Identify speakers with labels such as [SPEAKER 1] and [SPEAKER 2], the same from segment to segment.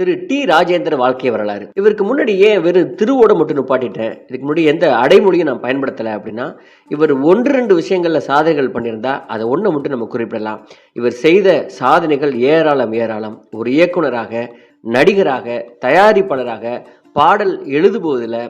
[SPEAKER 1] திரு D Rajendra வாழ்க்கை வரலாறு. இவருக்கு முன்னாடி ஏன் வெறும் திருவோட மட்டும் நிப்பாட்டிட்டேன் இதுக்கு முன்னாடி எந்த அடைமொழியும் நான் பயன்படுத்தலை அப்படின்னா இவர் ஒன்று ரெண்டு விஷயங்களில் சாதனைகள் பண்ணியிருந்தா அதை ஒன்றை மட்டும் நம்ம குறிப்பிடலாம். இவர் செய்த சாதனைகள் ஏராளம் ஏராளம். ஒரு இயக்குனராக நடிகராக தயாரிப்பாளராக பாடல் எழுதுபோதில்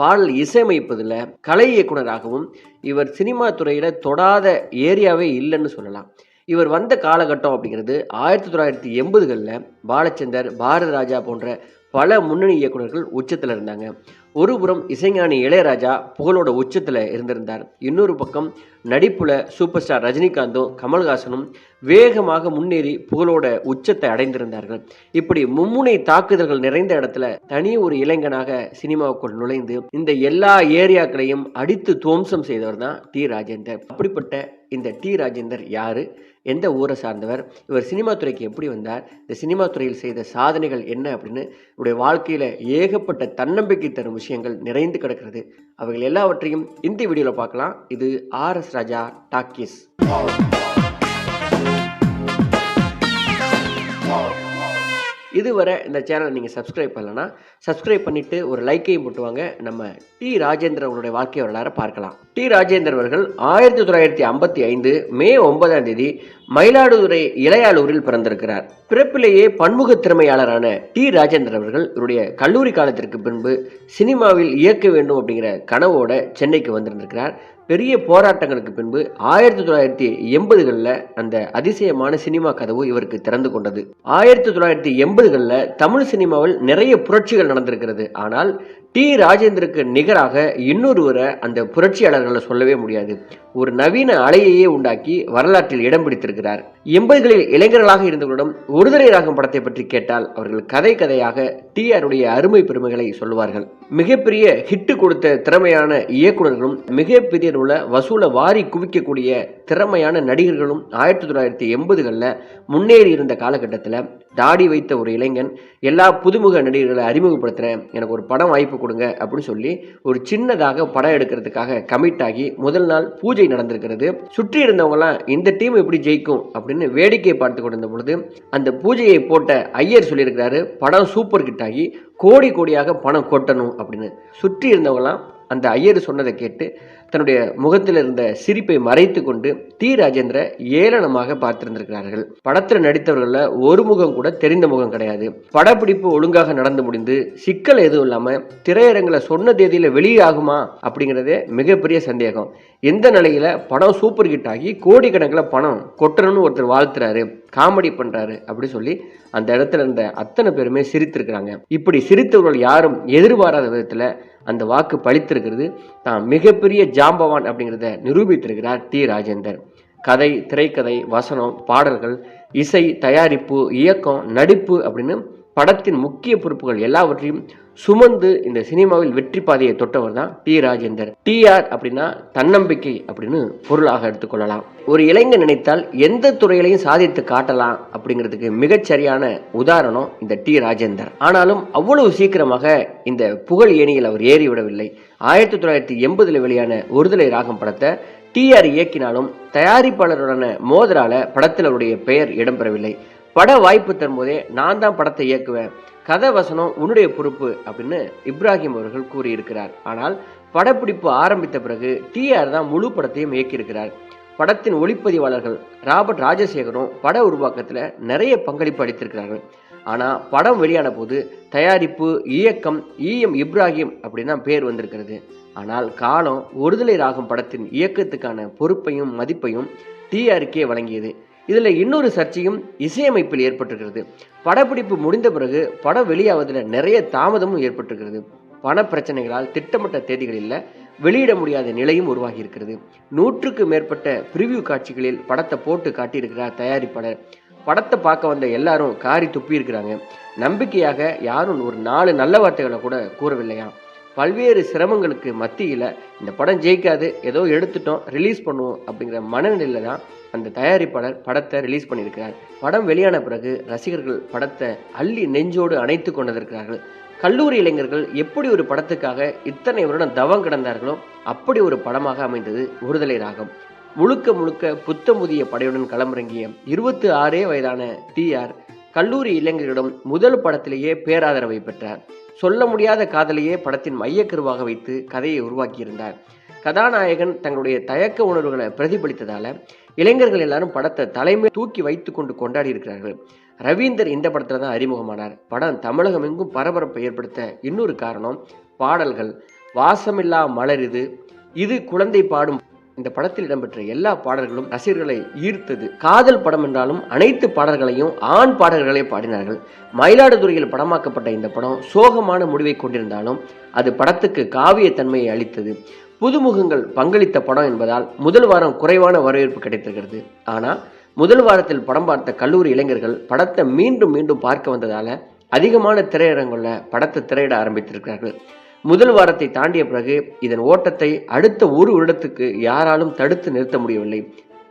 [SPEAKER 1] பாடல் இசையமைப்பதில் கலை இயக்குனராகவும் இவர் சினிமா துறையில் தொடாத ஏரியாவே இல்லைன்னு சொல்லலாம். இவர் வந்த காலகட்டம் அப்படிங்கிறது ஆயிரத்தி தொள்ளாயிரத்தி எண்பதுகளில் பாலச்சந்தர் பாரத ராஜா போன்ற பல முன்னணி இயக்குனர்கள் உச்சத்தில் இருந்தாங்க. ஒரு புறம் இசைஞானி இளையராஜா புகழோட உச்சத்தில் இருந்திருந்தார். இன்னொரு பக்கம் நடிப்புல சூப்பர் ஸ்டார் ரஜினிகாந்தும் கமல்ஹாசனும் வேகமாக முன்னேறி புகழோட உச்சத்தை அடைந்திருந்தார்கள். இப்படி மும்முனை தாக்குதல்கள் நிறைந்த இடத்துல தனி ஒரு இளைஞனாக சினிமாவுக்குள் நுழைந்து இந்த எல்லா ஏரியாக்களையும் அடித்து துவம்சம் செய்தவர் தான் டி. ராஜேந்தர். அப்படிப்பட்ட இந்த டி. ராஜேந்தர் யாரு? எந்த ஊரை சார்ந்தவர் இவர் சினிமா துறைக்கு எப்படி வந்தார் இந்த சினிமா துறையில் செய்த சாதனைகள் என்ன அப்படின்னு இவருடைய வாழ்க்கையில் ஏகப்பட்ட தன்னம்பிக்கை தரும் விஷயங்கள் நிறைந்து கிடக்கிறது. அவைகள் எல்லாவற்றையும் இந்த வீடியோவில் பார்க்கலாம். இது ஆர் எஸ் ராஜா டாக்கீஸ். இதுவரை இந்த சேனலை நீங்கள் சப்ஸ்கிரைப் பண்ணலன்னா சப்ஸ்கிரைப் பண்ணிவிட்டு ஒரு லைக்கையும் போட்டுவாங்க. நம்ம டி ராஜேந்திர அவருடைய வாழ்க்கை வரலாறு பார்க்கலாம். டி ராஜேந்திர அவர்கள் ஆயிரத்தி தொள்ளாயிரத்தி ஐம்பத்தி ஐந்து மே ஒன்பதாம் தேதி மயிலாடுதுறை இளையாளூரில் பிறந்திருக்கிறார். பிறப்பிலேயே பன்முக திறமையாளரான டி ராஜேந்திர அவர்கள் இவருடைய கல்லூரி காலத்திற்கு பின்பு சினிமாவில் இயக்க வேண்டும் அப்படிங்கிற கனவோட சென்னைக்கு வந்திருந்திருக்கிறார். பெரிய போராட்டங்களுக்கு பின்பு ஆயிரத்தி தொள்ளாயிரத்தி எண்பதுகளில் அந்த அதிசயமான சினிமா கதவு இவருக்கு திறந்து கொண்டது. ஆயிரத்தி தொள்ளாயிரத்தி எண்பதுகளில் தமிழ் சினிமாவில் நிறைய புரட்சிகள் நடந்திருக்கிறது. ஆனால் டி ராஜேந்திருக்கு நிகராக இன்னொருவரை அந்த புரட்சியாளர்களை சொல்லவே முடியாது. ஒரு நவீன அலையையே உண்டாக்கி வரலாற்றில் இடம் பிடித்திருக்கிறார். எண்பதுகளில் இளைஞர்களாக இருந்தவர்களிடம் ஒருதலை ராகம் படத்தை பற்றி கேட்டால் அவர்கள் கதை கதையாக டி ஆருடைய அருமை பெருமைகளை சொல்லுவார்கள். மிகப்பெரிய ஹிட்டு கொடுத்த திறமையான இயக்குனர்களும் மிகப்பெரிய உள்ள வசூலை வாரி குவிக்கக்கூடிய திறமையான நடிகர்களும் ஆயிரத்தி தொள்ளாயிரத்தி எண்பதுகளில் முன்னேறி இருந்த காலகட்டத்தில் தாடி வைத்த ஒரு இளைஞன் எல்லா புதுமுக நடிகர்களை அறிமுகப்படுத்துகிறேன் எனக்கு ஒரு படம் வாய்ப்பு கொடுங்க அப்படின்னு சொல்லி ஒரு சின்னதாக படம் எடுக்கிறதுக்காக கமிட் ஆகி முதல் நாள் பூஜை நடந்திருக்கிறது. சுற்றி இருந்தவங்கலாம் இந்த டீம் எப்படி ஜெயிக்கும்? அப்படின்னு வேடிக்கை பார்த்து கொண்டிருந்த பொழுது அந்த பூஜையை போட்ட ஐயர் சொல்லியிருக்கிறாரு படம் சூப்பர் ஹிட் ஆகி கோடி கோடியாக பணம் கொட்டணும் அப்படின்னு. சுற்றி இருந்தவங்கலாம் அந்த ஐயர் சொன்னதை கேட்டு தன்னுடைய முகத்தில் இருந்த சிரிப்பை மறைத்து கொண்டு டி. ராஜேந்திர ஏளனமாக பார்த்திருந்திருக்கிறார்கள். படத்தில் நடித்தவர்களில் ஒரு முகம் கூட தெரிந்த முகம் கிடையாது. படப்பிடிப்பு ஒழுங்காக நடந்து முடிந்து சிக்கல் எதுவும் இல்லாமல் திரையரங்கில் சொன்ன தேதியில் வெளியாகுமா அப்படிங்கிறதே மிகப்பெரிய சந்தேகம். எந்த நிலையில படம் சூப்பர் ஹிட் ஆகி கோடிக்கணக்கில் பணம் கொட்டணும்னு ஒருத்தர் வாழ்த்துறாரு காமெடி பண்றாரு அப்படி சொல்லி அந்த இடத்துல இருந்த அத்தனை பேருமே சிரித்திருக்கிறாங்க. இப்படி சிரித்தவர்கள் யாரும் எதிர்பாராத விதத்தில் அந்த வாக்கு பழித்திருக்கிறது. தான் மிகப்பெரிய ஜாம்பவான் அப்படிங்கிறத நிரூபித்திருக்கிறார் டி. ராஜேந்தர். கதை திரைக்கதை வசனம் பாடல்கள் இசை தயாரிப்பு இயக்கம் நடிப்பு அப்படின்னு படத்தின் முக்கிய பொறுப்புகள் எல்லாவற்றையும் சுமந்து இந்த சினிமாவில் வெற்றி பாதையை தொட்டவர் தான் டி ராஜேந்தர். டிஆர் அப்படின்னா தன்னம்பிக்கை அப்படின்னு பொருளாக எடுத்துக்கொள்ளலாம் ஒரு இளைஞன் நினைத்தால் எந்த துறையிலையும் சாதித்து காட்டலாம் அப்படிங்கிறதுக்கு மிகச்சரியான உதாரணம் இந்த டி ராஜேந்தர். ஆனாலும் அவ்வளவு சீக்கிரமாக இந்த புகழ் ஏணியில் அவர் ஏறிவிடவில்லை. ஆயிரத்தி தொள்ளாயிரத்தி எண்பதுல வெளியான ஒருதலை ராகம் படத்தை டிஆர் இயக்கினாலும் தயாரிப்பாளருடன மோதலால படத்தில் அவருடைய பெயர் இடம்பெறவில்லை. பட வாய்ப்பு தரும்போதே நான் தான் படத்தை இயக்குவேன். கதை வசனம் உன்னுடைய பொறுப்பு அப்படின்னு இப்ராஹிம் அவர்கள் கூறியிருக்கிறார். ஆனால் படப்பிடிப்பு ஆரம்பித்த பிறகு டிஆர் தான் முழு படத்தையும் இயக்கியிருக்கிறார். படத்தின் ஒளிப்பதிவாளர்கள் ராபர்ட் ராஜசேகரும் பட உருவாக்கத்தில் நிறைய பங்களிப்பு அளித்திருக்கிறார்கள். ஆனால் படம் வெளியான போது தயாரிப்பு இயக்கம் இஎம் இப்ராஹிம் அப்படின்னு தான் பேர் வந்திருக்கிறது. ஆனால் காலம் ஒருதலை ராகும் படத்தின் இயக்கத்துக்கான பொறுப்பையும் மதிப்பையும் டிஆருக்கே வழங்கியது. இதில் இன்னொரு சர்ச்சையும் இசையமைப்பில் ஏற்பட்டிருக்கிறது. படப்பிடிப்பு முடிந்த பிறகு படம் வெளியாவதில் நிறைய தாமதமும் ஏற்பட்டிருக்கிறது. பண பிரச்சனைகளால் திட்டமிட்ட தேதிகளில் வெளியிட முடியாத நிலையும் உருவாகி இருக்கிறது நூற்றுக்கு மேற்பட்ட பிரிவியூ காட்சிகளில் படத்தை போட்டு காட்டியிருக்கிறார் தயாரிப்பாளர். படத்தை பார்க்க வந்த எல்லாரும் காரி துப்பி இருக்கிறாங்க நம்பிக்கையாக யாரும் ஒரு நாலு நல்ல வார்த்தைகளை கூட கூறவில்லையா பல்வேறு சிரமங்களுக்கு மத்தியில் இந்த படம் ஜெயிக்காது ஏதோ எடுத்துட்டோம் ரிலீஸ் பண்ணுவோம் அப்படிங்கிற மனநிலையில் தான் அந்த தயாரிப்பாளர் படத்தை ரிலீஸ் பண்ணியிருக்கிறார். படம் வெளியான பிறகு ரசிகர்கள் படத்தை அள்ளி நெஞ்சோடு அணைத்து கொண்டிருக்கிறார்கள். கல்லூரி இளைஞர்கள் எப்படி ஒரு படத்துக்காக இத்தனை வருடம் தவம் கிடந்தார்களோ அப்படி ஒரு படமாக அமைந்தது ஒருதலை ராகம். முழுக்க முழுக்க புத்தமுதிய படையுடன் களமிறங்கிய இருபத்தி ஆறே வயதான டிஆர் கல்லூரி இளைஞர்களிடம் முதல் படத்திலேயே பேராதரவை பெற்றார். சொல்ல முடியாத காதலையே படத்தின் மையக்கருவாக வைத்து கதையை உருவாக்கியிருந்தார். கதாநாயகன் தங்களுடைய தயக்க உணர்வுகளை பிரதிபலித்ததால இளைஞர்கள் எல்லாரும் படத்தை தலைமை தூக்கி வைத்து கொண்டு கொண்டாடி இருக்கிறார்கள். ரவீந்தர் இந்த படத்தில் தான் அறிமுகமானார். படம் தமிழகம் எங்கும் பரபரப்பை ஏற்படுத்த இன்னொரு காரணம் பாடல்கள். வாசமில்லா மலரிது இது குழந்தை பாடும் இந்த படத்தில் இடம்பெற்ற எல்லா பாடல்களும் ரசிகர்களை ஈர்த்தது. காதல் படம் என்றாலும் அனைத்து பாடல்களையும் ஆண் பாடல்களே பாடினார்கள். மயிலாடுதுறையில் படமாக்கப்பட்ட இந்த படம் சோகமான முடிவை கொண்டிருந்தாலும் அது படத்துக்கு காவிய தன்மையை அளித்தது. புதுமுகங்கள் பங்களித்த படம் என்பதால் முதல் வாரம் குறைவான வரவேற்பு கிடைத்திருக்கிறது. ஆனால் முதல் வாரத்தில் படம் பார்த்த கல்லூரி இளைஞர்கள் படத்தை மீண்டும் மீண்டும் பார்க்க வந்ததால் அதிகமான திரையரங்குள்ள படத்தை திரையிட ஆரம்பித்திருக்கிறார்கள். முதல் வாரத்தை தாண்டிய பிறகு இதன் ஓட்டத்தை அடுத்த ஒரு வருடத்துக்கு யாராலும் தடுத்து நிறுத்த முடியவில்லை.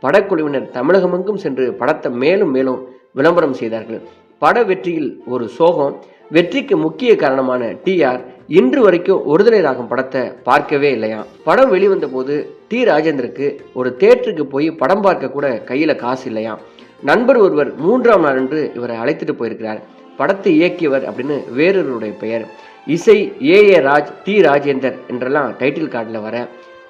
[SPEAKER 1] படக்குழுவினர் தமிழகமெங்கும் சென்று படத்தை மேலும் மேலும் விளம்பரம் செய்தார்கள். பட வெற்றியில் ஒரு சோகம் வெற்றிக்கு முக்கிய காரணமான டிஆர் இன்று வரைக்கும் ஒருதலை ராகம் படத்தை பார்க்கவே இல்லையா படம் வெளிவந்த போது டி ராஜேந்தருக்கு ஒரு தேட்டருக்கு போய் படம் பார்க்க கூட கையில காசு இல்லையா நண்பர் ஒருவர் மூன்றாம் நாள் இவரை அழைத்துட்டு போயிருக்கிறார். படத்தை இயக்கியவர் அப்படின்னு வேறொருவருடைய பெயர். இசை ஏ. ஏ. ராஜ் டி. ராஜேந்தர் என்றெல்லாம் டைட்டில் கார்டில் வர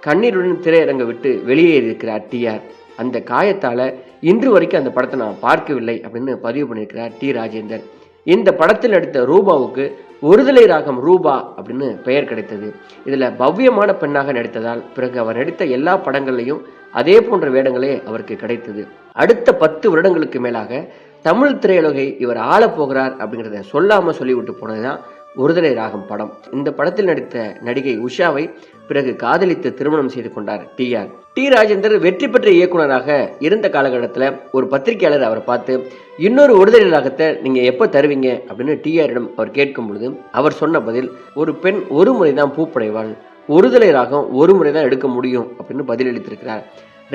[SPEAKER 1] கண்ணீருடன் திரையரங்க விட்டு வெளியேறி இருக்கிறார் டிஆர் அந்த காயத்தால் இன்று வரைக்கும் அந்த படத்தை நான் பார்க்கவில்லை அப்படின்னு பதிவு பண்ணியிருக்கிறார் டி. ராஜேந்தர். இந்த படத்தில் நடித்த ரூபாவுக்கு ஒருதலை ராகம் ரூபா அப்படின்னு பெயர் கிடைத்தது. இதில் பவ்யமான பெண்ணாக நடித்ததால் பிறகு அவர் நடித்த எல்லா படங்கள்லையும் அதே போன்ற வேடங்களே அவருக்கு கிடைத்தது. அடுத்த பத்து வருடங்களுக்கு மேலாக தமிழ் திரையுலகை இவர் ஆள போகிறார் அப்படிங்கிறத சொல்லாமல் சொல்லிவிட்டு போனதுதான் ஒருதலை ராகம் படம். இந்த படத்தில் நடித்த நடிகை உஷாவை பிறகு காதலித்து திருமணம் செய்து கொண்டார் டி ஆர். டி ராஜேந்தர் வெற்றி பெற்ற இயக்குனராக இருந்த காலகட்டத்தில் ஒரு பத்திரிகையாளர் அவரை பார்த்து இன்னொரு ஒருதலை ராகத்தை நீங்கள் எப்போ தருவீங்க? அப்படின்னு டிஆரிடம் அவர் கேட்கும் பொழுது அவர் சொன்ன பதில் ஒரு பெண் ஒரு முறை தான் பூப்படைவாள். ஒருதலை ராகம் ஒரு முறை தான் எடுக்க முடியும். அப்படின்னு பதிலளித்திருக்கிறார்.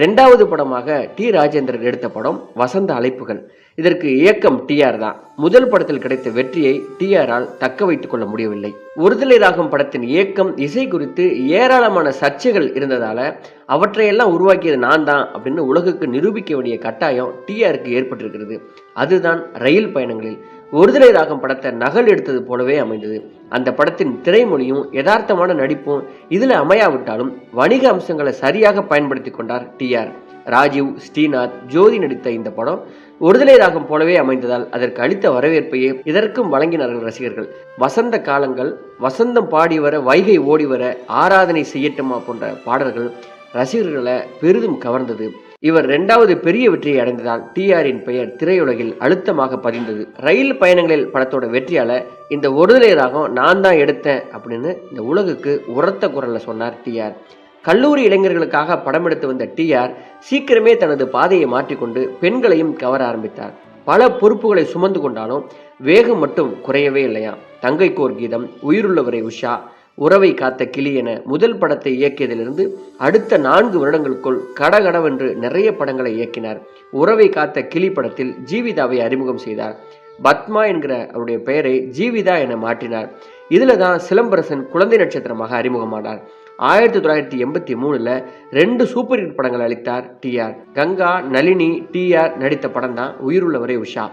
[SPEAKER 1] ரெண்டாவது படமாக டி ராஜேந்திரன் எடுத்த படம் வசந்த அழைப்புகள். இதற்கு இயக்கம் டிஆர் தான். முதல் படத்தில் கிடைத்த வெற்றியை டிஆரால் தக்க வைத்துக் கொள்ள முடியவில்லை. ஒருதலை ராகம் படத்தின் இயக்கம் இசை குறித்து ஏராளமான சர்ச்சைகள் இருந்ததால அவற்றையெல்லாம் உருவாக்கியது நான் தான் அப்படின்னு உலகுக்கு நிரூபிக்க வேண்டிய கட்டாயம் டிஆருக்கு ஏற்பட்டிருக்கிறது. அதுதான் ரயில் பயணங்களில். ஒருதலை ராகம் படத்தை நகல் எடுத்தது போலவே அமைந்தது. அந்த படத்தின் திரைமொழியும் யதார்த்தமான நடிப்பும் இதில் அமையாவிட்டாலும் வணிக அம்சங்களை சரியாக பயன்படுத்தி கொண்டார் டிஆர் ராஜீவ் ஸ்ரீநாத் ஜோதி நடித்த இந்த படம் ஒருதலை ராகம் போலவே அமைந்ததால் அதற்கு அளித்த வரவேற்பையே இதற்கும் வழங்கினார்கள் ரசிகர்கள். வசந்த காலங்கள் வசந்தம் பாடி வர வைகை ஓடி வர ஆராதனை செய்யட்டுமா போன்ற பாடல்கள் ரசிகர்களை பெரிதும் கவர்ந்தது. இவர் இரண்டாவது பெரிய வெற்றியை அடைந்ததால் டிஆரின் பெயர் திரையுலகில் அழுத்தமாக பதிந்தது. ரயில் பயணங்களில் படத்தோட வெற்றியால இந்த ஒருதலை ராகம் நான் தான் எடுத்தேன் அப்படின்னு இந்த உலகுக்கு உரத்த குரல்ல சொன்னார் டிஆர். கல்லூரி இளைஞர்களுக்காக படம் எடுத்து வந்த டிஆர் சீக்கிரமே தனது பாதையை மாற்றிக்கொண்டு பெண்களையும் கவர ஆரம்பித்தார். பல பொறுப்புகளை சுமந்து கொண்டாலும் வேகம் மட்டும் குறையவே இல்லையா தங்கைக்கோர் கீதம் உயிருள்ளவரை உஷா உறவை காத்த கிளி என முதல் படத்தை இயக்கியதிலிருந்து அடுத்த நான்கு வருடங்களுக்குள் கடகடவென்று நிறைய படங்களை இயக்கினார். உறவை காத்த கிளி படத்தில் ஜீவிதாவை அறிமுகம் செய்தார். பத்மா என்கிற அவருடைய பெயரை ஜீவிதா என மாற்றினார். இதில் தான் சிலம்பரசன் குழந்தை நட்சத்திரமாக அறிமுகமானார். ஆயிரத்தி தொள்ளாயிரத்தி எண்பத்தி மூணுல ரெண்டு சூப்பர் ஹிட் படங்கள் அளித்தார் டிஆர் கங்கா நளினி டிஆர் நடித்த படம் தான் உயிருள்ளவரை உஷா.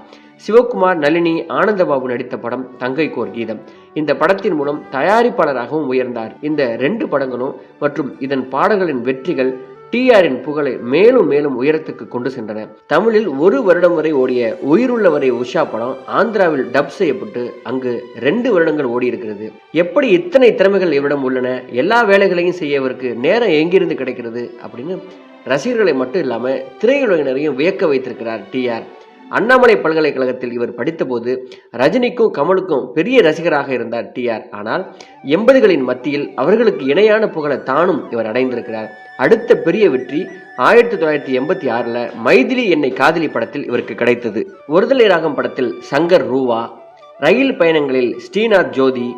[SPEAKER 1] சிவகுமார் நளினி ஆனந்தபாபு நடித்த படம் தங்கைக்கோர் கீதம். இந்த படத்தின் மூலம் தயாரிப்பாளராகவும் உயர்ந்தார். இந்த ரெண்டு படங்களும் மற்றும் இதன் பாடல்களின் வெற்றிகள் டிஆரின் புகழை மேலும் மேலும் உயரத்துக்கு கொண்டு சென்றன. தமிழில் ஒரு வருடம் வரை ஓடிய உயிருள்ளவரை உஷா படம் ஆந்திராவில் டப் செய்யப்பட்டு அங்கு ரெண்டு வருடங்கள் ஓடி இருக்கிறது எப்படி இத்தனை திறமைகள் இவரிடம் உள்ளன? எல்லா வேலைகளையும் செய்ய இவருக்கு நேரம் எங்கிருந்து கிடைக்கிறது? அப்படின்னு ரசிகர்களை மட்டும் இல்லாமல் திரையுலகினரையும் வியக்க வைத்திருக்கிறார் டிஆர் அண்ணாமலை பல்கலைக்கழகத்தில் இவர் படித்தபோது ரஜினிக்கும் கமலுக்கும் பெரிய ரசிகராக இருந்தார் டிஆர் ஆனால் எண்பதுகளின் மத்தியில் அவர்களுக்கு இணையான புகழை தானும் இவர் அடைந்திருக்கிறார். அடுத்த பெரிய வெற்றி ஆயிரத்தி தொள்ளாயிரத்தி எண்பத்தி ஆறுல மைதிலி என்னை காதலி படத்தில் இவருக்கு கிடைத்தது. ஒருதலை ராகம் படத்தில் சங்கர் ரூவா ரயில் பயணங்களில் ஸ்ரீநாத் ஜோதி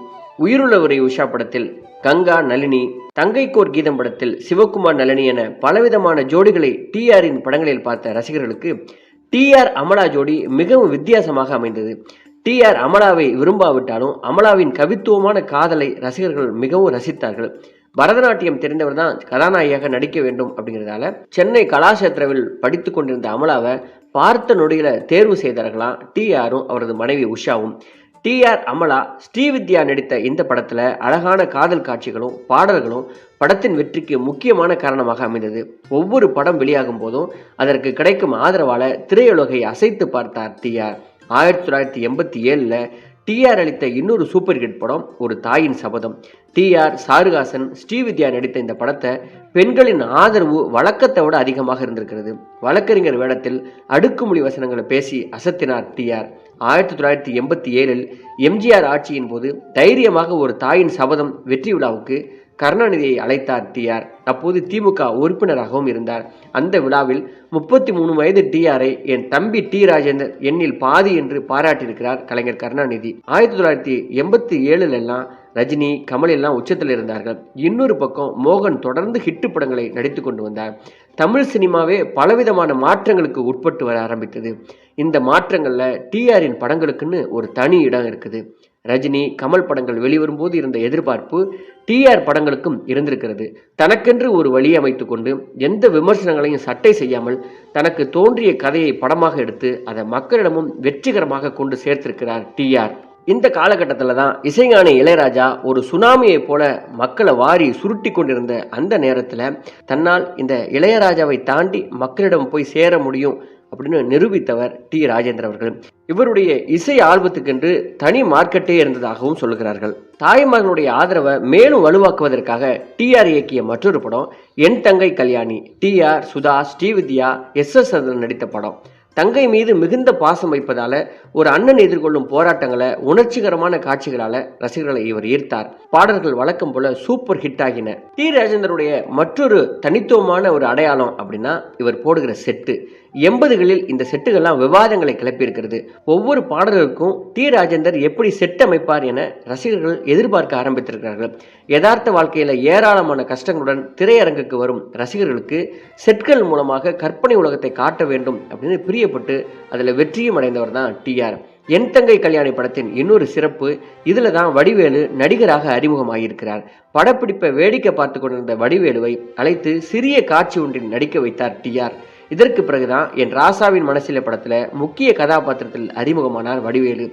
[SPEAKER 1] உயிருள்ளவரை உஷா படத்தில் கங்கா நளினி தங்கைக்கோர் கீதம் படத்தில் சிவகுமார் நளினி என பலவிதமான ஜோடிகளை டிஆரின் படங்களில் பார்த்த ரசிகர்களுக்கு டிஆர் அமலா ஜோடி மிகவும் வித்தியாசமாக அமைந்தது. டிஆர் அமலாவை விரும்பாவிட்டாலும் அமலாவின் கவித்துவமான காதலை ரசிகர்கள் மிகவும் ரசித்தார்கள். பரதநாட்டியம் தெரிந்தவர் தான் கதாநாயகியாக நடிக்க வேண்டும் அப்படிங்கிறதால சென்னை கலாசேத்திரவில் படித்து கொண்டிருந்த அமலாவை பார்த்த நொடியில தேர்வு செய்தார்களாம் டிஆரும் அவரது மனைவி உஷாவும். டிஆர் அமலா ஸ்ரீவித்யா நடித்த இந்த படத்துல அழகான காதல் காட்சிகளும் பாடல்களும் படத்தின் வெற்றிக்கு முக்கியமான காரணமாக அமைந்தது. ஒவ்வொரு படம் வெளியாகும் போதும் அதற்கு கிடைக்கும் ஆதரவால திரையுலகை அசைத்து பார்த்தார் டிஆர் ஆயிரத்தி தொள்ளாயிரத்தி எண்பத்தி ஏழில் டிஆர் அளித்த இன்னொரு சூப்பர் ஹிட் படம் ஒரு தாயின் சபதம். டிஆர் சாருகாசன் ஸ்ரீவித்யா நடித்த இந்த படத்தை பெண்களின் ஆதரவு வழக்கத்தை விட அதிகமாக இருந்திருக்கிறது. வழக்கறிஞர் வேடத்தில் அடுக்குமொழி வசனங்களை பேசி அசத்தினார் டிஆர் ஆயிரத்தி தொள்ளாயிரத்தி எண்பத்தி ஏழில் எம்ஜிஆர் ஆட்சியின் போது தைரியமாக ஒரு தாயின் சபதம் வெற்றி விழாவுக்கு கருணாநிதியை அழைத்தார் டிஆர் அப்போது திமுக உறுப்பினராகவும் இருந்தார். அந்த விழாவில் முப்பத்தி மூணு வயது டிஆரை என் தம்பி டி ராஜேந்தர் எண்ணில் பாதி என்று பாராட்டியிருக்கிறார் கலைஞர் கருணாநிதி. ஆயிரத்தி தொள்ளாயிரத்தி எண்பத்தி ஏழுல எல்லாம் ரஜினி கமல் எல்லாம் உச்சத்தில் இருந்தார்கள். இன்னொரு பக்கம் மோகன் தொடர்ந்து ஹிட்டு படங்களை நடித்து கொண்டு வந்தார். தமிழ் சினிமாவே பலவிதமான மாற்றங்களுக்கு உட்பட்டு வர ஆரம்பித்தது. இந்த மாற்றங்களில் டிஆரின் படங்களுக்குன்னு ஒரு தனி இடம் இருக்குது. ரஜினி கமல் படங்கள் வெளிவரும்போது இருந்த எதிர்பார்ப்பு டிஆர் படங்களுக்கும் இருந்திருக்கிறது. தனக்கென்று ஒரு வழி அமைத்து கொண்டு எந்த விமர்சனங்களையும் சட்டை செய்யாமல் தனக்கு தோன்றிய கதையை படமாக எடுத்து அதை மக்களிடமும் வெற்றிகரமாக கொண்டு சேர்த்திருக்கிறார் டிஆர் இந்த காலகட்டத்தில் தான் இசைஞானி இளையராஜா ஒரு சுனாமியை போல மக்களை வாரி சுருட்டி கொண்டிருந்த அந்த நேரத்தில் தன்னால் இந்த இளையராஜாவை தாண்டி மக்களிடம் போய் சேர முடியும் அப்படின்னு நிரூபித்தவர் டி ராஜேந்திர அவர்கள். இவருடைய இசை ஆல்பத்துக்கென்று தனி மார்க்கெட்டே இருந்ததாகவும் சொல்லுகிறார்கள். தாய்மார்களுடைய ஆதரவை மேலும் வலுவாக்குவதற்காக டிஆர் இயக்கிய மற்றொரு படம் என் தங்கை கல்யாணி டிஆர் சுதா ஸ்ரீவித்யா எஸ் எஸ் நடித்த படம். தங்கை மீது மிகுந்த பாசம் வைப்பதால ஒரு அண்ணன் எதிர்கொள்ளும் போராட்டங்களை உணர்ச்சிகரமான காட்சிகளால ரசிகர்களை இவர் ஈர்த்தார். பாடல்கள் வழக்கம் போல சூப்பர் ஹிட் ஆகின. டி ராஜேந்தருடைய மற்றொரு தனித்துவமான ஒரு அடையாளம் அப்படின்னா இவர் போடுகிற செட்டு. எண்பதுகளில் இந்த செட்டுகள்லாம் விவாதங்களை கிளப்பியிருக்கிறது. ஒவ்வொரு பாடல்களுக்கும் டி. ராஜேந்தர் எப்படி செட் அமைப்பார் என ரசிகர்கள் எதிர்பார்க்க ஆரம்பித்திருக்கிறார்கள். யதார்த்த வாழ்க்கையில் ஏராளமான கஷ்டங்களுடன் திரையரங்குக்கு வரும் ரசிகர்களுக்கு செட்கள் மூலமாக கற்பனை உலகத்தை காட்ட வேண்டும் அப்படின்னு பிரியப்பட்டு அதில் வெற்றியும் அடைந்தவர் தான் டிஆர் என் தங்கை கல்யாணி படத்தின் இன்னொரு சிறப்பு இதில் தான் வடிவேலு நடிகராக அறிமுகமாகியிருக்கிறார் படப்பிடிப்பை வேடிக்கை பார்த்து கொண்டிருந்த வடிவேலுவை அழைத்து சிறிய காட்சி ஒன்றில் நடிக்க வைத்தார் டிஆர் இதற்கு பிறகுதான் என் ராசாவின் மனசில படத்துல முக்கிய கதாபாத்திரத்தில் அறிமுகமானார் வடிவேலு.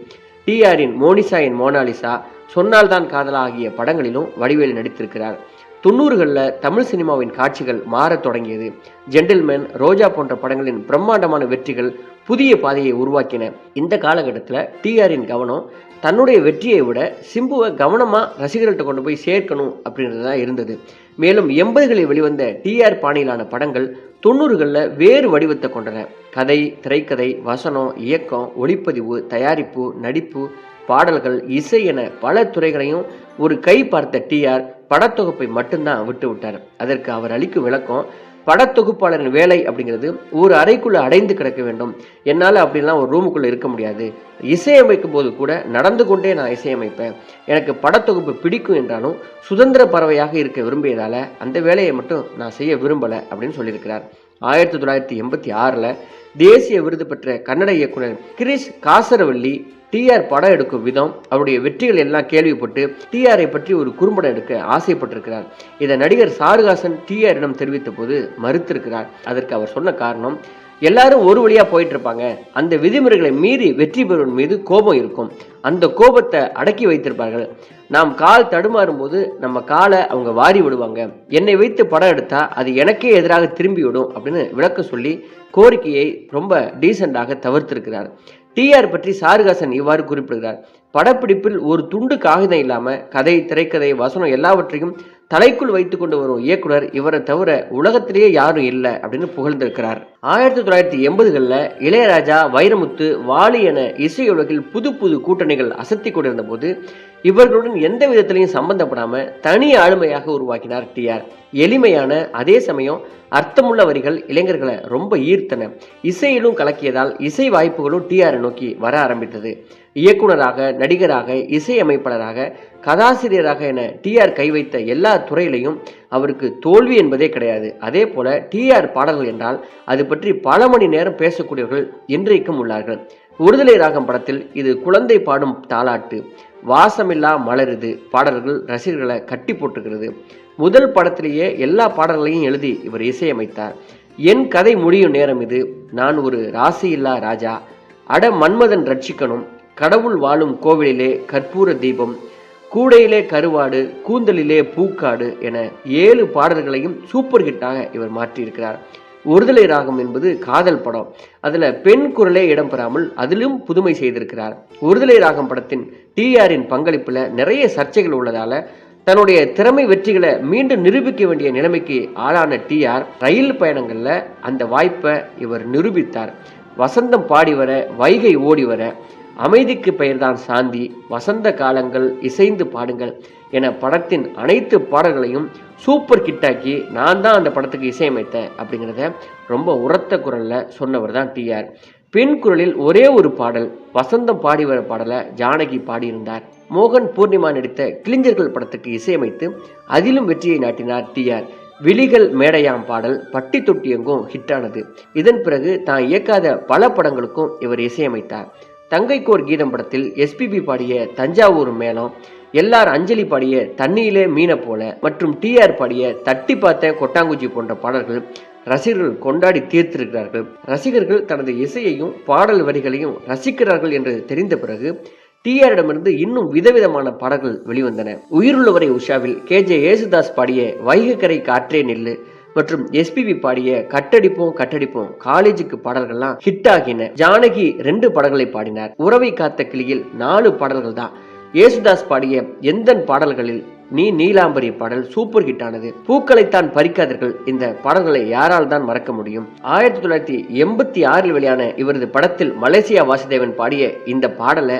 [SPEAKER 1] டிஆரின் மோனிசா என் மோனாலிசா சொன்னால்தான் காதலா ஆகிய படங்களிலும் வடிவேலு நடித்திருக்கிறார். தொண்ணூறுகளில் தமிழ் சினிமாவின் காட்சிகள் மாறத் தொடங்கியது. ஜென்டில்மேன் ரோஜா போன்ற படங்களின் பிரம்மாண்டமான வெற்றிகள் புதிய பாதையை உருவாக்கின. இந்த காலகட்டத்தில் டிஆரின் கவனம் தன்னுடைய வெற்றியை விட சிம்புவை கவனமாக ரசிகர்கள்ட்ட கொண்டு போய் சேர்க்கணும் அப்படின்றது தான் இருந்தது. மேலும் எண்பதுகளில் வெளிவந்த டிஆர் பாணியிலான படங்கள் தொண்ணூறுகளில் வேறு வடிவத்தை கொண்டன. கதை திரைக்கதை வசனம் இயக்கம் ஒளிப்பதிவு தயாரிப்பு நடிப்பு பாடல்கள் இசை என பல துறைகளையும் ஒரு கை பார்த்த டிஆர் படத்தொகுப்பை மட்டும்தான் விட்டு விட்டார். அதற்கு அவர் அளிக்கும் விளக்கம் படத்தொகுப்பாளரின் வேலை அப்படிங்கிறது ஒரு அறைக்குள்ள அடைந்து கிடக்க வேண்டும். என்னால் அப்படிலாம் ஒரு ரூமுக்குள்ளே இருக்க முடியாது. இசையமைக்கும் போது கூட நடந்து கொண்டே நான் இசையமைப்பேன். எனக்கு படத்தொகுப்பு பிடிக்கும் என்றாலும் சுதந்திர பறவையாக இருக்க விரும்பியதால் அந்த வேலையை மட்டும் நான் செய்ய விரும்பலை அப்படின்னு சொல்லியிருக்கிறார். ஆயிரத்தி தொள்ளாயிரத்தி எண்பத்தி ஆறில் தேசிய விருது பெற்ற கன்னட இயக்குனர் கிரிஷ் காசரவல்லி டிஆர் படம் எடுக்கும் விதம் அவருடைய வெற்றிகள் எல்லாம் கேள்விப்பட்டு டிஆரை பற்றி ஒரு குறும்படம் எடுக்க ஆசைப்பட்டிருக்கிறார். இதை நடிகர் சாருகாசன் டிஆரிடம் தெரிவித்த போது மறுத்திருக்கிறார். அதற்கு அவர் சொன்ன காரணம் எல்லாரும் ஒரு வழியா போயிட்டு இருப்பாங்க. அந்த விதிமுறைகளை மீறி வெற்றி பெறுவன் மீது கோபம் இருக்கும். அந்த கோபத்தை அடக்கி வைத்திருப்பார்கள். நாம் கால் தடுமாறும் போது நம்ம காலை அவங்க வாரி விடுவாங்க. என்னை வைத்து படம் எடுத்தா அது எனக்கே எதிராக திரும்பி விடும் அப்படின்னு விளக்க சொல்லி கோரிக்கையை ரொம்ப டீசெண்டாக தவிர்த்திருக்கிறார். டிஆர் பற்றி சாருகாசன் இவ்வாறு குறிப்பிடுகிறார். படப்பிடிப்பில் ஒரு துண்டு காகிதம் இல்லாமல் கதை திரைக்கதை வசனம் எல்லாவற்றையும் தலைக்குள் வைத்து கொண்டு வரும் இயக்குனர் இவரை தவிர உலகத்திலேயே யாரும் இல்லை அப்படின்னு புகழ்ந்திருக்கிறார். ஆயிரத்தி தொள்ளாயிரத்தி எண்பதுகளில் இளையராஜா வைரமுத்து வாலி என இசையுலகில் புது புது கூட்டணிகள் அசத்தி கொண்டிருந்த போது இவர்களுடன் எந்த விதத்திலையும் சம்பந்தப்படாம தனி ஆளுமையாக உருவாக்கினார் டிஆர் எளிமையான அதே சமயம் அர்த்தமுள்ள வரிகள் இளைஞர்களை ரொம்ப ஈர்த்தன. இசையிலும் கலக்கியதால் இசை வாய்ப்புகளும் டிஆரை நோக்கி வர ஆரம்பித்தது. இயக்குனராக நடிகராக இசையமைப்பாளராக கதாசிரியராக என டிஆர் கை வைத்த எல்லா துறையிலையும் அவருக்கு தோல்வி என்பதே கிடையாது. அதே போல டிஆர் பாடல்கள் என்றால் அது பற்றி பல மணி நேரம் பேசக்கூடியவர்கள் இன்றைக்கும் உள்ளார்கள். உறுதலை ராகம் படத்தில் இது குழந்தை பாடும் தாலாட்டு வாசமில்லா மலருது. பாடல்கள் ரசிகர்களை கட்டி போட்டுக்கிறது முதல் படத்திலேயே எல்லா பாடல்களையும் எழுதி இவர் இசையமைத்தார். என் கதை முடியும் நேரம் இது. நான் ஒரு ராசியில்லா ராஜா. அட மன்மதன் ரட்சிக்கணும். கடவுள் வாழும் கோவிலிலே கற்பூர தீபம். கூடையிலே கருவாடு கூந்தலிலே பூக்காடு என ஏழு பாடல்களையும் சூப்பர் ஹிட்டாக இவர் மாற்றியிருக்கிறார். ஒருதலை ராகம் என்பது காதல் படம். அதில் பெண் குரலே இடம்பெறாமல் அதிலும் புதுமை செய்திருக்கிறார். ஒருதலை ராகம் படத்தின் டிஆரின் பங்களிப்பில் நிறைய சர்ச்சைகள் உள்ளதால் தன்னுடைய திறமை வெற்றிகளை மீண்டும் நிரூபிக்க வேண்டிய நிலைமைக்கு ஆளான டிஆர் ரயில் பயணங்களில் அந்த வாய்ப்பை இவர் நிரூபித்தார். வசந்தம் பாடி வர வைகை ஓடி வர அமைதிக்கு பெயர்தான் சாந்தி வசந்த காலங்கள் இசைந்து பாடுங்கள். என படத்தின் அனைத்து பாடல்களையும் சூப்பர் கிட்டாக்கி நான் தான் அந்த படத்துக்கு இசையமைத்தேன் அப்படிங்கிறத ரொம்ப உரத்த குரலில் சொன்னவர் தான் டிஆர் பெண் குரலில் ஒரே ஒரு பாடல் வசந்தம் பாடி வர பாடலை ஜானகி பாடியிருந்தார். மோகன் பூர்ணிமா நடித்த கிளிஞ்சர்கள் படத்துக்கு இசையமைத்து அதிலும் வெற்றியை நாட்டினார் டிஆர் விழிகள் மேடையாம் பாடல் பட்டி தொட்டி எங்கும் ஹிட்டானது இதன் பிறகு தான் இயக்காத பல படங்களுக்கும் இவர் இசையமைத்தார். தங்கைக்கோர் கீதம் படத்தில் எஸ்பிபி பாடிய தஞ்சாவூர் மேளம் எல்லார் அஞ்சலி பாடிய தண்ணியிலே மீனை போல மற்றும் டிஆர் பாடிய தட்டி பார்த்த கொட்டாங்குச்சி போன்ற பாடல்கள் ரசிகர்கள் கொண்டாடி தீர்த்திருக்கிறார்கள். ரசிகர்கள் தனது இசையையும் பாடல் வரிகளையும் ரசிக்கிறார்கள் என்று தெரிந்த பிறகு டிஆரிடமிருந்து இன்னும் விதவிதமான பாடல்கள் வெளிவந்தன. உயிருள்ளவரை உஷாவில் கே ஜே யேசுதாஸ் பாடிய வைகக்கரை காற்றே நெல்லு மற்றும் எஸ்பிபி பாடிய கட்டடிப்போம் கட்டடிப்போம் காலேஜுக்கு பாடல்கள்லாம் ஹிட் ஆகின. ஜானகி ரெண்டு பாடல்களை பாடினார். உறவை காத்த கிளியில் நாலு பாடல்கள் தான். ஏசுதாஸ் பாடிய எந்த பாடல்களில் நீ நீலாம்பரி பாடல் சூப்பர் ஹிட் ஆனது? பூக்களைத்தான் பறிக்காதீர்கள். இந்த பாடல்களை யாரால் தான் மறக்க முடியும்? ஆயிரத்தி தொள்ளாயிரத்தி எண்பத்தி ஆறில் வெளியான இவரது படத்தில் மலேசியா வாசுதேவன் பாடிய இந்த பாடலை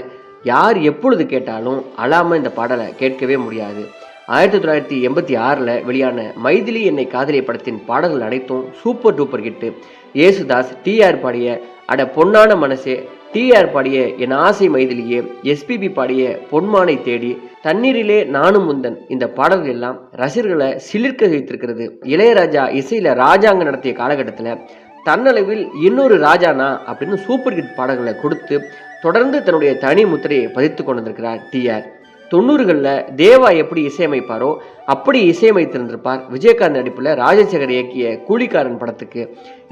[SPEAKER 1] யார் எப்பொழுது கேட்டாலும் அழாம இந்த பாடலை கேட்கவே முடியாது. ஆயிரத்தி தொள்ளாயிரத்தி எண்பத்தி ஆறில் வெளியான மைதிலி என்னை காதலிய படத்தின் பாடல்கள் அனைத்தும் super duper hit. Yesudas TR பாடிய அட பொன்னான மனசே டிஆர் பாடிய என் ஆசை மைதிலியே எஸ்பிபி பாடிய பொன்மானை தேடி தண்ணீரிலே நானும் முந்தன் இந்த பாடல்கள் எல்லாம் ரசிகர்களை சிலிர்க்க வைத்திருக்கிறது. இளையராஜா இசையில ராஜாங்க நடத்திய காலகட்டத்தில் தன்னளவில் இன்னொரு ராஜானா அப்படின்னு சூப்பர் ஹிட் பாடல்களை கொடுத்து தொடர்ந்து தன்னுடைய தனி முத்திரையை பதித்து கொண்டிருக்கிறார் டிஆர் தொண்ணூறுகளில் தேவா எப்படி இசையமைப்பாரோ அப்படி இசையமைத்திருந்திருப்பார். விஜயகாந்த் நடிப்பில் ராஜசேகர் இயக்கிய கூலிக்காரன் படத்துக்கு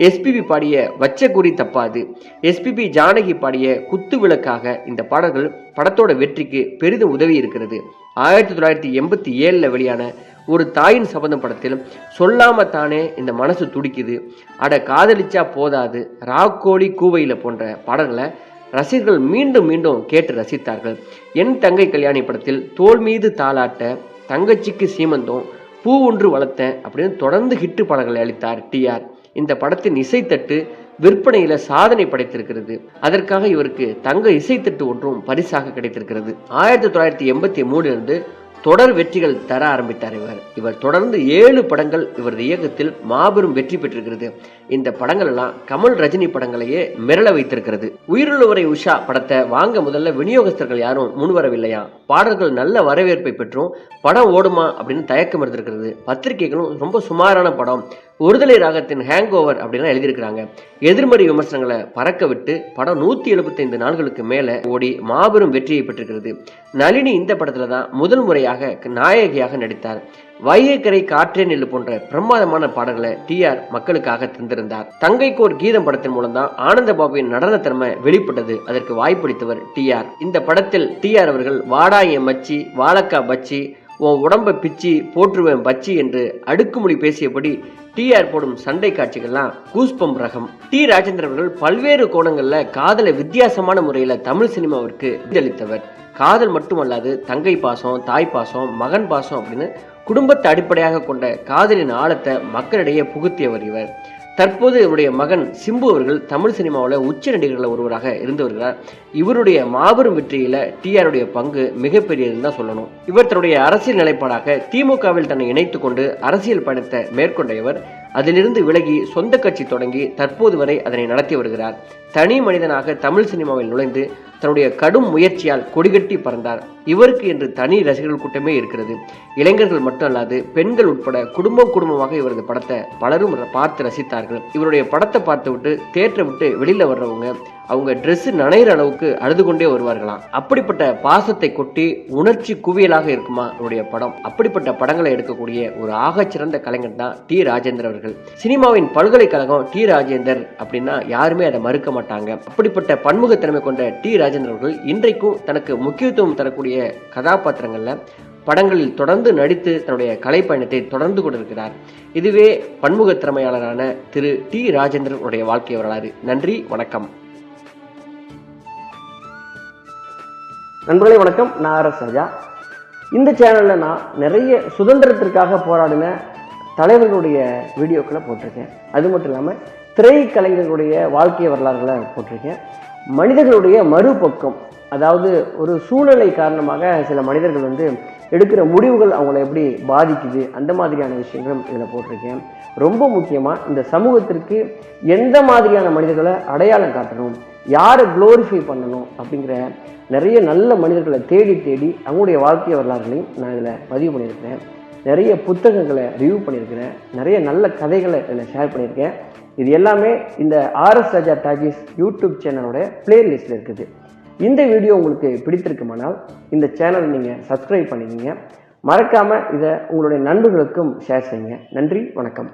[SPEAKER 1] எஸ்பிபி பாடிய வச்ச குறி தப்பாது எஸ்பிபி ஜானகி பாடிய குத்து விளக்காக இந்த பாடல்கள் படத்தோட வெற்றிக்கு பெரிதும் உதவி இருக்கிறது. ஆயிரத்தி தொள்ளாயிரத்தி எண்பத்தி ஏழில் வெளியான ஒரு தாயின் சபதம் படத்தில் சொல்லாம தானே இந்த மனசு துடிக்குது. அட காதலிச்சா போதாது. ராக்கோழி கூவையில் போன்ற பாடல்களை ரசிகர்கள் மீண்டும் மீண்டும் கேட்டு ரசித்தார்கள். என் தங்கை கல்யாணி படத்தில் தோல் மீது தாளாட்ட தங்கச்சிக்கு சீமந்தம் பூ ஒன்று வளர்த்தேன் அப்படின்னு தொடர்ந்து ஹிட்டு பாடல்களை அளித்தார் டிஆர் இந்த படத்தின் இசைத்தட்டு விற்பனையில சாதனை படைத்திருக்கிறது. அதற்காக இவருக்கு தங்க இசைத்தட்டு ஒன்றும் பரிசாக கிடைத்திருக்கிறது. ஆயிரத்தி தொள்ளாயிரத்தி எண்பத்தி மூணிலிருந்து தொடர் வெற்றிகள் தர ஆரம்பித்தார் இவர். இவர் தொடர்ந்து ஏழு படங்கள் இவரது இயக்கத்தில் மாபெரும் வெற்றி பெற்றிருக்கிறது. இந்த படங்கள் எல்லாம் கமல் ரஜினி படங்களையே மிரள வைத்திருக்கிறது. உயிருள்ளவரை உஷா படத்தை வாங்க முதல்ல விநியோகஸ்தர்கள் யாரும் முன்வரவில்லையா? பாடல்கள் நல்ல வரவேற்பை பெற்றும். படம் ஓடுமா அப்படின்னு தயக்கம் இருந்திருக்கிறது. பத்திரிகைகளும் ரொம்ப சுமாரான படம். ஒருதலை ராகத்தின் ஹேங் ஓவர் அப்படின்லாம் எழுதியிருக்கிறாங்க. எதிர்மறை விமர்சனங்களை பறக்க விட்டு படம் நூற்றி எழுபத்தைந்து நாள்களுக்கு மேலே ஓடி மாபெரும் வெற்றியை பெற்றிருக்கிறது. நளினி இந்த படத்தில் தான் முதல் முறையாக நாயகியாக நடித்தார். வைகைக்கரை காற்றே நெல்லு போன்ற பிரமாதமான பாடல்களை டிஆர் மக்களுக்காக தந்திருந்தார். தங்கைக்கோர் கீதம் படத்தின் மூலம் தான் ஆனந்த பாபுவின் நடன திறமை வெளிப்பட்டது. அதற்கு வாய்ப்பளித்தவர் டிஆர் இந்த படத்தில் டிஆர் அவர்கள் வாடா என் மச்சி வாழக்கா பச்சி உன் உடம்பை பிச்சி போற்றுவேன் பச்சி என்று அடுக்குமொழி பேசியபடி டிஆர் போடும் சண்டை காட்சிகள்லாம் கூஸ்பம் ரகம். டி ராஜேந்திரன் அவர்கள் பல்வேறு கோணங்களில் காதலை வித்தியாசமான முறையில் தமிழ் சினிமாவிற்கு அளித்தவர் காதல் மட்டுமல்லாது தங்கை பாசம் தாய் பாசம் மகன் பாசம் அப்படின்னு குடும்பத்தை அடிப்படையாக கொண்ட காதலின் ஆழத்தை மக்களிடையே புகுத்தியவர் இவர். தற்போது இவருடைய மகன் சிம்பு அவர்கள் தமிழ் சினிமாவில் உச்ச நடிகர்களில் ஒருவராக இருந்து வருகிறார். இவருடைய மாபெரும் வெற்றியில் டிஆருடைய பங்கு மிகப்பெரியதுன்னு தான் சொல்லணும். இவர் தன்னுடைய அரசியல் நிலைப்பாடாக திமுகவில் தன்னை இணைத்து கொண்டு அரசியல் பயணத்தை மேற்கொண்ட இவர் அதிலிருந்து விலகி சொந்த கட்சி தொடங்கி தற்போது வரை அதனை நடத்தி வருகிறார். தனி மனிதனாக தமிழ் சினிமாவில் நுழைந்து தன்னுடைய கடும் முயற்சியால் கொடிகட்டி பறந்தார். இவருக்கு என்று தனி ரசிகர்கள் கூட்டமே இருக்கிறது. இளைஞர்கள் மட்டுமல்லாது பெண்கள் உட்பட குடும்பம் குடும்பமாக இவரது படத்தை பலரும் பார்த்து ரசித்தார்கள். இவருடைய படத்தை பார்த்து விட்டு தேட்டரை விட்டு வெளியில வர்றவங்க அவங்க ட்ரெஸ் நனைகிற அளவுக்கு அழுது கொண்டே வருவார்களாம். அப்படிப்பட்ட பாசத்தை கொட்டி உணர்ச்சி குவியலாக இருக்குமா அவருடைய படம்? அப்படிப்பட்ட படங்களை எடுக்கக்கூடிய ஒரு ஆகச்சிறந்த கலைஞர் தான் டி ராஜேந்திர அவர்கள். சினிமாவின் பல்கலைக்கழகம் டி ராஜேந்தர் அப்படின்னா யாருமே அதை மறுக்க மாட்டாங்க. அப்படிப்பட்ட பன்முகத்தன்மை கொண்ட டி ராஜேந்தர் அவர்கள் இன்றைக்கும் தனக்கு முக்கியத்துவம் தரக்கூடிய கதாபாத்திரங்கள்ல படங்களில் தொடர்ந்து நடித்து தன்னுடைய கலைப்பயணத்தை தொடர்ந்து கொண்டிருக்கிறார். இதுவே பன்முக திறமையாளரான திரு டி ராஜேந்திரனுடைய வாழ்க்கை வரலாறு. நன்றி வணக்கம். நண்பர்களே வணக்கம். நான் ஆர் ராஜா. இந்த சேனலில் நான் நிறைய சுதந்திரத்திற்காக போராடின தலைவர்களுடைய வீடியோக்களை போட்டிருக்கேன். அது மட்டும் இல்லாமல் திரைக்கலைஞர்களுடைய வாழ்க்கை வரலாறுகளை போட்டிருக்கேன். மனிதர்களுடைய மறுபக்கம் அதாவது ஒரு சூழ்நிலை காரணமாக சில மனிதர்கள் வந்து எடுக்கிற முடிவுகள் அவங்கள எப்படி பாதிக்குது? அந்த மாதிரியான விஷயங்களும் இதில் போட்டிருக்கேன். ரொம்ப முக்கியமாக இந்த சமூகத்திற்கு எந்த மாதிரியான மனிதர்களை அடையாளம் காட்டணும்? யாரை க்ளோரிஃபை பண்ணணும்? அப்படிங்கிற நிறைய நல்ல மனிதர்களை தேடி தேடி அவங்களுடைய வாழ்க்கை வரலாறுகளையும் நான் இதில் பதிவு பண்ணியிருக்கிறேன். நிறைய புத்தகங்களை ரிவ்யூ பண்ணியிருக்கிறேன். நிறைய நல்ல கதைகளை இதில் ஷேர் பண்ணியிருக்கேன். இது எல்லாமே இந்த ஆர்எஸ் ராஜா டாகிஸ் யூடியூப் சேனலோட பிளேலிஸ்ட்டில் இருக்குது. இந்த வீடியோ உங்களுக்கு பிடித்திருக்குமானால் இந்த சேனல் நீங்கள் சப்ஸ்கிரைப் பண்ணிக்கிங்க. மறக்காமல் இதை உங்களுடைய நண்பர்களுக்கும் ஷேர் செய்யுங்க. நன்றி வணக்கம்.